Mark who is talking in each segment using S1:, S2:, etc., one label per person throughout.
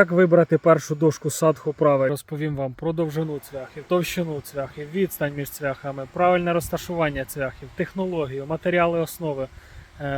S1: Як вибрати першу дошку садху правильно? Розповім вам про довжину цвяхів, товщину цвяхів, відстань між цвяхами, правильне розташування цвяхів, технологію, матеріали основи,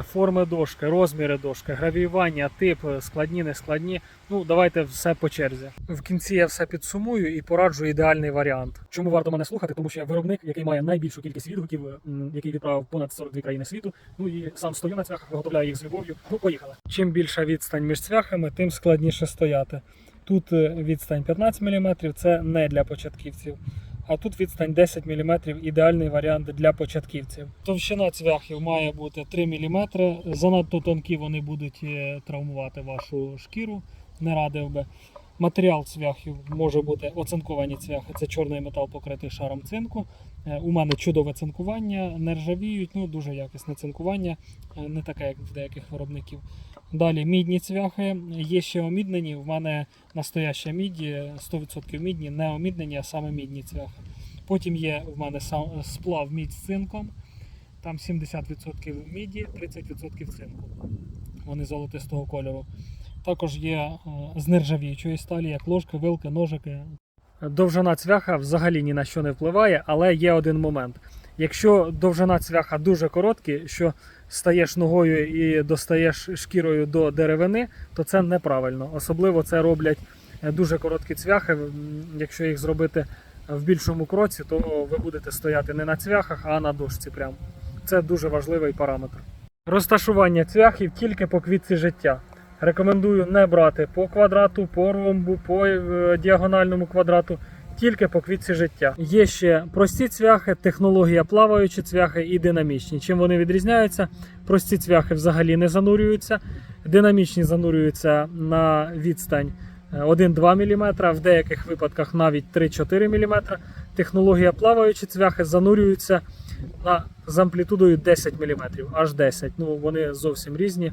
S1: форми дошки, розміри дошки, гравіювання, тип, складні, нескладні. Ну, давайте все по черзі. В кінці я все підсумую і пораджу ідеальний варіант. Чому варто мене слухати? Тому що я виробник, який має найбільшу кількість відгуків, який відправив понад 42 країни світу. Ну і сам стою на цвяхах, виготовляю їх з любов'ю. Ну, поїхали. Чим більша відстань між цвяхами, тим складніше стояти. Тут е, відстань 15 мм, це не для початківців. А тут відстань 10 мм ідеальний варіант для початківців. Товщина цвяхів має бути 3 мм. Занадто тонкі вони будуть е, травмувати вашу шкіру, не радив би. Матеріал цвяхів може бути оцинковані цвяхи. Це чорний метал покритий шаром цинку. Е, У мене чудове цинкування, не ржавіють, ну дуже якісне цинкування, е, не таке, як в деяких виробників. Далі мідні цвяхи. Є ще оміднені. В мене настояща міді, 100% мідні, не оміднені, а саме мідні цвяхи. Потім є в мене сплав мідь з цинком. Там 70% міді, 30% цинку. Вони золотистого кольору. Також є е, з нержавіючої сталі, як ложки, вилки, ножики. Довжина цвяха взагалі ні на що не впливає, але є один момент. Якщо довжина цвяха дуже короткі, що стаєш ногою і достаєш шкірою до деревини, то це неправильно. Особливо це роблять е, дуже короткі цвяхи. Якщо їх зробити в більшому кроці, то ви будете стояти не на цвяхах, а на дошці. Прямо. Це дуже важливий параметр. Розташування цвяхів тільки по квітці життя. Рекомендую не брати по квадрату, по ромбу, по е, діагональному квадрату, тільки по квітці життя. Є ще прості цвяхи, технологія плаваючі цвяхи і динамічні. Чим вони відрізняються? Прості цвяхи взагалі не занурюються, динамічні занурюються на відстань е, 1-2 мм, в деяких випадках навіть 3-4 мм. Технологія плаваючі цвяхи занурюються на, з амплітудою 10 мм, аж 10. Ну, вони зовсім різні.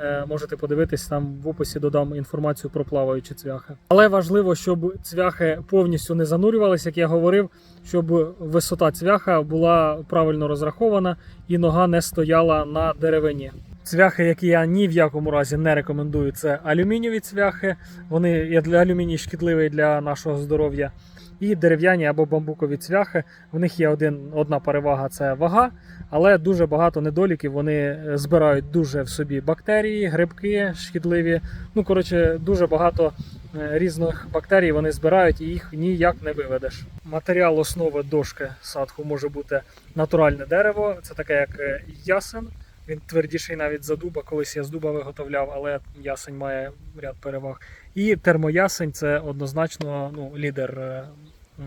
S1: Е, Можете подивитись там в описі додам інформацію про плаваючі цвяхи. Але важливо, щоб цвяхи повністю не занурювалися, як я говорив, щоб висота цвяха була правильно розрахована і нога не стояла на деревині. Цвяхи, які я ні в якому разі не рекомендую, це алюмінієві цвяхи. Вони для алюміній шкідливий для нашого здоров'я. І дерев'яні або бамбукові цвяхи. В них є один, одна перевага це вага, але дуже багато недоліків. Вони е, збирають дуже в собі бактерії, грибки шкідливі. Ну, коротше, дуже багато е, різних бактерій вони збирають і їх ніяк не виведеш. Матеріал основи дошки садху може бути натуральне дерево, це таке як е, ясен. Він твердіший навіть за дуба. Колись я з дуба виготовляв, але ясень має ряд переваг. І термоясень це однозначно ну, лідер е,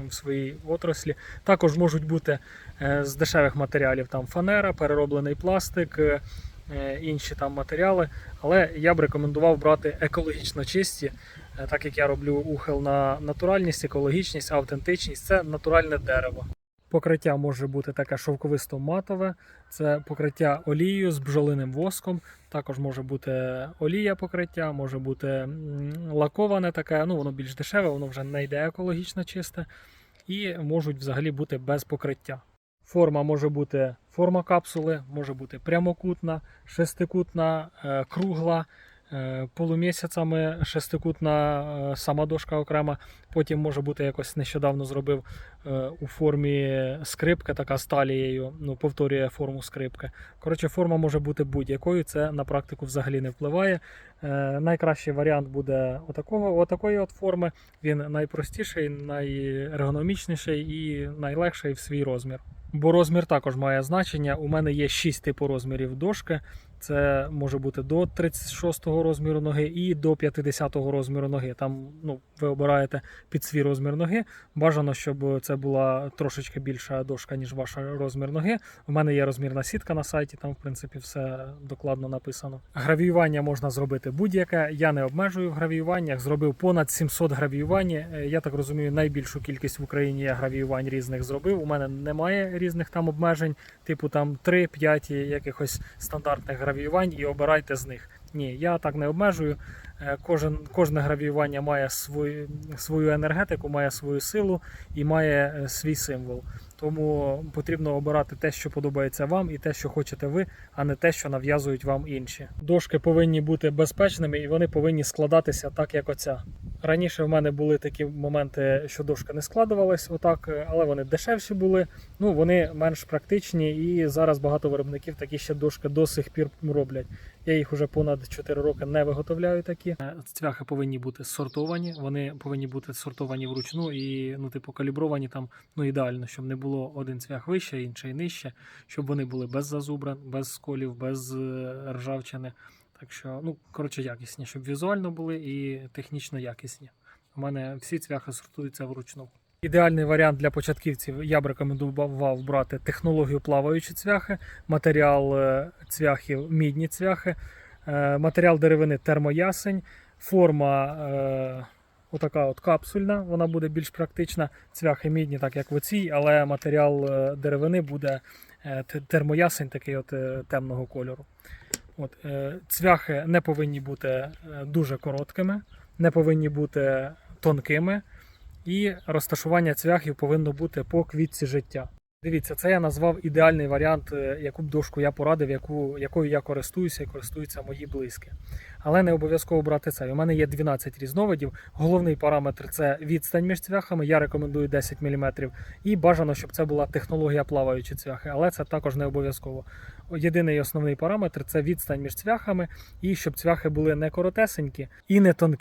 S1: в своїй отраслі. Також можуть бути е, з дешевих матеріалів там фанера, перероблений пластик, е, інші там матеріали. Але я б рекомендував брати екологічно чисті, так як я роблю ухил на натуральність, екологічність, автентичність це натуральне дерево. Покриття може бути таке шовковисто-матове, це покриття олією з бджолиним воском. Також може бути олія покриття, може бути лаковане таке, ну воно більш дешеве, воно вже не йде екологічно чисте. І можуть взагалі бути без покриття. Форма може бути форма капсули, може бути прямокутна, шестикутна, е, кругла, полумісяцями шестикутна е, сама дошка окрема. Потім може бути якось нещодавно зробив е, у формі скрипки, така з ну, повторює форму скрипки. Коротше, форма може бути будь-якою, це на практику взагалі не впливає. Е, найкращий варіант буде отакого, отакої от форми. Він найпростіший, найергономічніший і найлегший в свій розмір. Бо розмір також має значення. У мене є 6 типу розмірів дошки. Це може бути до 36 розміру ноги і до 50 розміру ноги. Там ну, ви обираєте під свій розмір ноги. Бажано, щоб це була трошечки більша дошка, ніж ваш розмір ноги. У мене є розмірна сітка на сайті, там, в принципі, все докладно написано. Гравіювання можна зробити будь-яке. Я не обмежую в гравіюваннях. Зробив понад 700 гравіювань. Е, Я так розумію, найбільшу кількість в Україні я гравіювань різних зробив. У мене немає різних там обмежень, типу там 3-5 якихось стандартних гравіювань і обирайте з них. Ні, я так не обмежую. Е, Кожен, кожне гравіювання має свою, свою енергетику, має свою силу і має е, свій символ. Тому потрібно обирати те, що подобається вам, і те, що хочете ви, а не те, що нав'язують вам інші. Дошки повинні бути безпечними і вони повинні складатися так, як оця. Раніше в мене були такі моменти, що дошка не складувалась отак, але вони дешевші були. Ну вони менш практичні, і зараз багато виробників такі ще дошки до сих пір роблять. Я їх уже понад 4 роки не виготовляю такі. Е, Цвяхи повинні бути сортовані, вони повинні бути сортовані вручну і ну, типу, калібровані там ну ідеально, щоб не було один цвях вище, інший нижче, щоб вони були без зазубрин, без сколів, без е, ржавчини. Так що, ну коротше, якісні, щоб візуально були і технічно якісні. У мене всі цвяхи сортуються вручну. Ідеальний варіант для початківців я б рекомендував брати технологію плаваючі цвяхи, матеріал е, цвяхів мідні цвяхи, е, матеріал деревини термоясень, форма е, отака от капсульна, вона буде більш практична. Цвяхи мідні, так як в оцій, але матеріал деревини буде термоясень, такий от темного кольору. От, е, цвяхи не повинні бути е, дуже короткими, не повинні бути тонкими, і розташування цвяхів повинно бути по квітці життя. Дивіться, це я назвав ідеальний варіант, е, яку б дошку я порадив, яку, якою я користуюся і користуються мої близькі. Але не обов'язково брати це. У мене є 12 різновидів. Головний параметр це відстань між цвяхами. Я рекомендую 10 мм. І бажано, щоб це була технологія плаваючі цвяхи, але це також не обов'язково. Єдиний основний параметр це відстань між цвяхами, і щоб цвяхи були не коротесенькі і не тонкі.